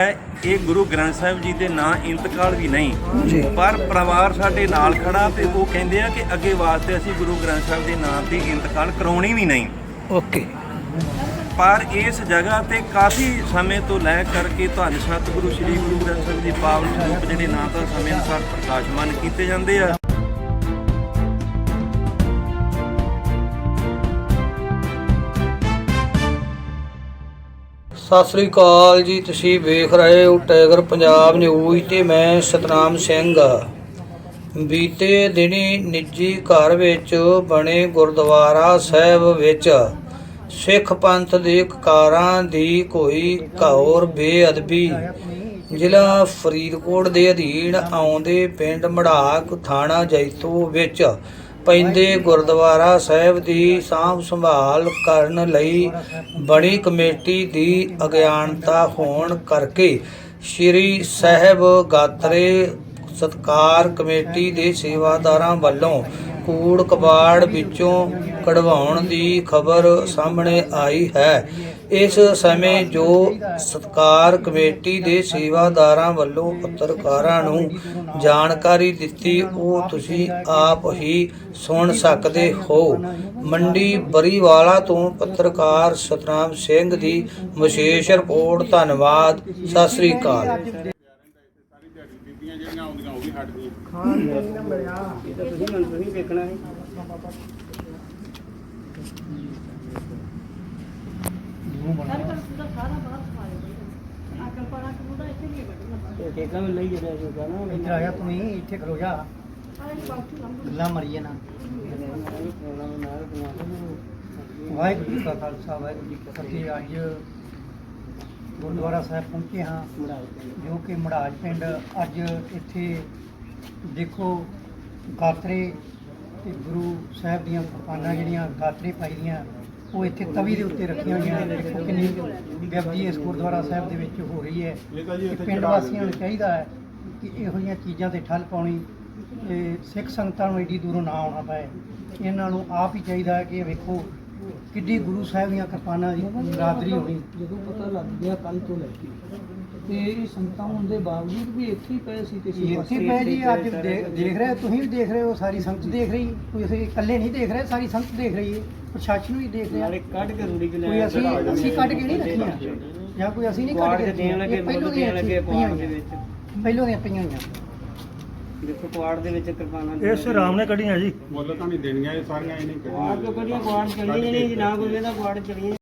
ਹੈ ਇਹ ਗੁਰੂ ਗ੍ਰੰਥ ਸਾਹਿਬ ਜੀ ਦੇ ਨਾਂ ਇੰਤਕਾਲ ਵੀ ਨਹੀਂ। ਪਰ ਪਰਿਵਾਰ ਸਾਡੇ ਨਾਲ ਖੜਾ ਤੇ ਉਹ ਕਹਿੰਦੇ ਆ ਕਿ ਅੱਗੇ ਵਾਸਤੇ ਅਸੀਂ ਗੁਰੂ ਗ੍ਰੰਥ ਸਾਹਿਬ ਦੇ ਨਾਂ ਤੇ ਇੰਤਕਾਲ ਕਰਾਉਣੀ ਵੀ ਨਹੀਂ। ਓਕੇ। ਪਰ ਇਸ ਜਗ੍ਹਾ ਤੇ ਕਾਫੀ ਸਮੇਂ ਤੋਂ ਲੈ ਕਰਕੇ ਧੰਨ ਸਤਿਗੁਰੂ ਸ੍ਰੀ ਗੁਰੂ ਗ੍ਰੰਥ ਸਾਹਿਬ ਜੀ ਪਾਵਨ ਸਰੂਪ ਜਿਹੜੇ ਨਾਂ ਤਾਂ ਸਮੇਂ ਅਨੁਸਾਰ ਪ੍ਰਕਾਸ਼ਮਾਨ ਕੀਤੇ ਜਾਂਦੇ ਆ। ਸਤਿ ਸ੍ਰੀ ਅਕਾਲ ਜੀ, ਤੁਸੀਂ ਵੇਖ ਰਹੇ ਹੋ ਟਾਈਗਰ ਪੰਜਾਬ ਨਿਊਜ਼ ਤੇ ਮੈਂ ਸਤਨਾਮ ਸਿੰਘ। ਬੀਤੇ ਦਿਨੀ ਨਿੱਜੀ ਘਰ ਵਿੱਚ ਬਣੇ ਗੁਰਦੁਆਰਾ ਸਾਹਿਬ ਵਿੱਚ ਸਿੱਖ ਪੰਥ ਦੇ ਕਕਾਰਾਂ ਦੀ ਕੋਈ ਘੌਰ ਬੇਅਦਬੀ। ਜ਼ਿਲ੍ਹਾ ਫਰੀਦਕੋਟ ਦੇ ਅਧੀਨ ਆਉਂਦੇ ਪਿੰਡ ਮੜਾਕ ਥਾਣਾ ਜੈਤੋ ਵਿੱਚ ਪੈਂਦੇ ਗੁਰਦੁਆਰਾ ਸਾਹਿਬ ਦੀ ਸਾਂਭ ਸੰਭਾਲ ਕਰਨ ਲਈ ਬਣੀ ਕਮੇਟੀ ਦੀ ਅਗਿਆਨਤਾ ਹੋਣ ਕਰਕੇ ਸ੍ਰੀ ਸਾਹਿਬ ਗਾਤਰੇ ਸਤਕਾਰ ਕਮੇਟੀ ਦੇ ਸੇਵਾਦਾਰਾਂ ਵੱਲੋਂ ਕੂੜ ਕਬਾੜ ਵਿੱਚੋਂ ਕਢਵਾਉਣ ਦੀ ਖਬਰ ਸਾਹਮਣੇ ਆਈ ਹੈ। ਇਸ ਸਮੇਂ ਜੋ ਸਤਕਾਰ ਕਮੇਟੀ ਦੇ ਸੇਵਾਦਾਰਾਂ ਵੱਲੋਂ ਪੱਤਰਕਾਰਾਂ ਨੂੰ ਜਾਣਕਾਰੀ ਦਿੱਤੀ, ਉਹ ਤੁਸੀਂ ਆਪ ਹੀ ਸੁਣ ਸਕਦੇ ਹੋ। ਮੰਡੀ ਬਰੀਵਾਲਾ ਤੋਂ ਪੱਤਰਕਾਰ ਸਤਨਾਮ ਸਿੰਘ ਦੀ ਵਿਸ਼ੇਸ਼ ਰਿਪੋਰਟ। ਧੰਨਵਾਦ। ਸਤਿ ਸ੍ਰੀ ਅਕਾਲ। ਬੀਬੀਆਂ ਜਿਹੜੀਆਂ ਆਉਂਦੀਆਂ ਉਹ ਵੀ ਹਟਦੀਆਂ ਇੱਧਰ ਆਇਆ ਤੂੰ ਹੀ ਇੱਥੇ ਖਲੋ ਜਾ। ਗੱਲਾਂ ਮਰੀਏ ਨਾ। ਵਾਹਿਗੁਰੂ ਜੀ ਕਾ ਖਾਲਸਾ, ਵਾਹਿਗੁਰੂ ਜੀ ਕੀ ਫਤਿਹ। ਅੱਜ ਗੁਰਦੁਆਰਾ ਸਾਹਿਬ ਪਹੁੰਚੇ ਹਾਂ। ਜੋ ਕਿ ਮੜਾਜ ਪਿੰਡ ਅੱਜ ਇੱਥੇ ਦੇਖੋ ਗਾਤਰੇ ਤੇ ਗੁਰੂ ਸਾਹਿਬ ਦੀਆਂ ਕਿਰਪਾਨਾਂ ਜਿਹੜੀਆਂ ਗਾਤਰੇ ਪਾਈ ਦੀਆਂ ਉਹ ਇੱਥੇ ਤਵੀ ਦੇ ਉੱਤੇ ਰੱਖੀਆਂ ਹੋਈਆਂ ਦੇਖੋ ਕਿੰਨੀ ਵਿਅਕਤੀ ਇਸ ਗੁਰਦੁਆਰਾ ਸਾਹਿਬ ਦੇ ਵਿੱਚ ਹੋ ਰਹੀ ਹੈ। ਪਿੰਡ ਵਾਸੀਆਂ ਨੂੰ ਚਾਹੀਦਾ ਹੈ ਕਿ ਇਹੋ ਜਿਹੀਆਂ ਚੀਜ਼ਾਂ ਤੇ ਠੱਲ ਪਾਉਣੀ ਤੇ ਸਿੱਖ ਸੰਗਤਾਂ ਨੂੰ ਏਡੀ ਦੂਰੋਂ ਨਾ ਆਉਣਾ ਪਏ। ਇਹਨਾਂ ਨੂੰ ਆਪ ਹੀ ਚਾਹੀਦਾ ਹੈ ਕਿ ਵੇਖੋ ਕਿੱਡੀ ਗੁਰੂ ਸਾਹਿਬ ਦੀਆਂ ਕਿਰਪਾਨਾਂ ਦੀ ਬਰਾਦਰੀ ਹੋਣੀ। ਜਦੋਂ ਪਤਾ ਲੱਗ ਗਿਆ ਕੱਲ ਤੋਂ ਲੈ ਕੇ ਤੇ ਇਹ ਸੰਤਾਂ ਹੋਣ ਦੇ ਬਾਵਜੂਦ ਵੀ ਇੱਥੇ ਹੀ ਪਏ ਸੀ ਤੇ ਅਸੀਂ ਇੱਥੇ ਪਏ ਜੀ ਅੱਜ ਦੇ- ਦੇਖ ਰਹੇ ਤੁਸੀਂ ਵੀ ਦੇਖ ਰਹੇ ਹੋ ਸਾਰੀ ਸੰਗਤ ਦੇਖ ਰਹੀ। ਕੋਈ ਅਸੀਂ ਇਕੱਲੇ ਨਹੀਂ ਦੇਖ ਰਹੇ ਸਾਰੀ ਸੰਗਤ ਦੇਖ ਰਹੀ ਹੈ। ਪ੍ਰਸ਼ਾਸਨ ਵੀ ਦੇਖ ਰਿਹਾ। ਕੱਢ ਕੇ ਰੂੜੀ ਕੋਈ ਅਸੀਂ ਅਸੀਂ ਕੱਢ ਕੇ ਨਹੀਂ ਰੱਖੀਆਂ। ਜਾਂ ਕੋਈ ਅਸੀਂ ਨਹੀਂ ਕੱਢ ਕੇ ਰੱਖੀਆਂ। ਇਹ ਪਹਿਲੋਂ ਦੀਆਂ ਪਈਆਂ ਹੋਈਆਂ। ਪਹਿਲੋਂ ਦੀਆਂ ਪਈਆਂ ਹੋਈਆਂ। ਦੇਖੋ ਕੁਆੜ ਦੇ ਵਿੱਚ ਕਿਰਪਾਨਾਂ ਇਸ ਰਾਮ ਨੇ ਕੱਢੀਆਂ ਜੀ। ਮੁੱਲ ਤਾਂ ਨਹੀਂ ਦੇਣੀਆਂ ਇਹ ਸਾਰੀਆਂ ਇਹ ਨਹੀਂ ਕੁਆੜ ਤੋਂ ਕੁਆੜ ਚਲੀਆਂ ਨਹੀਂ ਜੀ ਨਾ ਕੋਈ ਇਹਦਾ ਕੁਆੜ ਚਲੀਆਂ